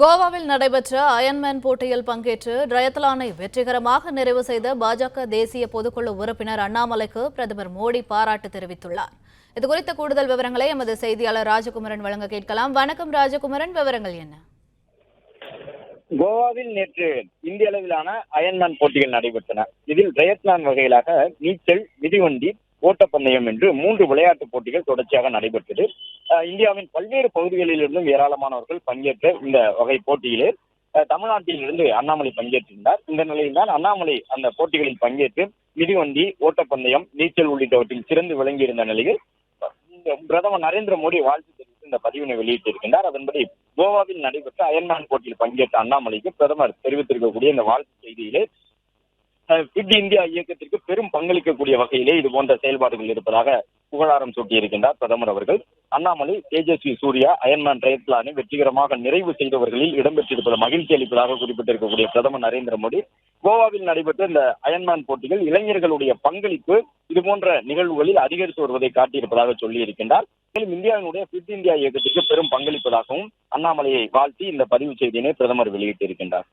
கோவாவில் நடைபெற்ற அயன்மேன் போட்டியில் பங்கேற்று ட்ரயத்லானை வெற்றிகரமாக நிறைவு செய்த பாஜக தேசிய பொதுக்குழு உறுப்பினர் அண்ணாமலைக்கு பிரதமர் மோடி பாராட்டு தெரிவித்துள்ளார். இதுகுறித்த கூடுதல் விவரங்களை எமது செய்தியாளர் ராஜகுமரன் வழங்க கேட்கலாம். வணக்கம் ராஜகுமரன் விவரங்கள் என்ன? கோவாவில் நேற்று இந்திய அளவிலான அயன்மேன் போட்டிகள் நடைபெற்றன. இதில் டயத்லான் வகையிலாக நீச்சல் மிதிவண்டி ஓட்டப்பந்தயம் என்று மூன்று விளையாட்டுப் போட்டிகள் தொடர்ச்சியாக நடைபெற்றது. இந்தியாவின் பல்வேறு பகுதிகளிலிருந்தும் ஏராளமானவர்கள் பங்கேற்ற இந்த வகை போட்டியிலே தமிழ்நாட்டிலிருந்து அண்ணாமலை பங்கேற்றிருந்தார். இந்த நிலையில் தான் அண்ணாமலை அந்த போட்டிகளில் பங்கேற்று மிதிவண்டி ஓட்டப்பந்தயம் நீச்சல் உள்ளிட்டவற்றில் சிறந்து விளங்கியிருந்த நிலையில் இந்த பிரதமர் நரேந்திர மோடி வாழ்த்து தெரிவித்து இந்த பதிவினை வெளியிட்டிருக்கின்றார். அதன்படி கோவாவில் நடைபெற்ற அயன்மேன் போட்டியில் பங்கேற்ற அண்ணாமலைக்கு பிரதமர் தெரிவித்திருக்கக்கூடிய இந்த வாழ்த்து செய்தியிலே பிட் இந்தியா இயக்கத்திற்கு பெரும் பங்களிக்கக்கூடிய வகையிலே இது போன்ற செயல்பாடுகள் இருப்பதாக புகழாரம் சூட்டியிருக்கின்றார் பிரதமர் அவர்கள். அண்ணாமலை தேஜஸ்வி சூர்யா அயன்மேன் ட்ரையத்லானை வெற்றிகரமாக நிறைவு செய்தவர்களில் இடம்பெற்றிருப்பது மகிழ்ச்சி அளிப்பதாக குறிப்பிட்டிருக்கக்கூடிய பிரதமர் நரேந்திர மோடி. கோவாவில் நடைபெற்ற இந்த அயன்மேன் போட்டிகள் இளைஞர்களுடைய பங்களிப்பு இது போன்ற நிகழ்வுகளில் அதிகரித்து வருவதை காட்டியிருப்பதாக சொல்லியிருக்கின்றார். மேலும் இந்தியாவினுடைய பிட் இந்தியா இயக்கத்திற்கு பெரும் பங்களிப்பதாகவும் அண்ணாமலையை வாழ்த்தி இந்த பதிவு செய்தியினை பிரதமர் வெளியிட்டிருக்கின்றார்.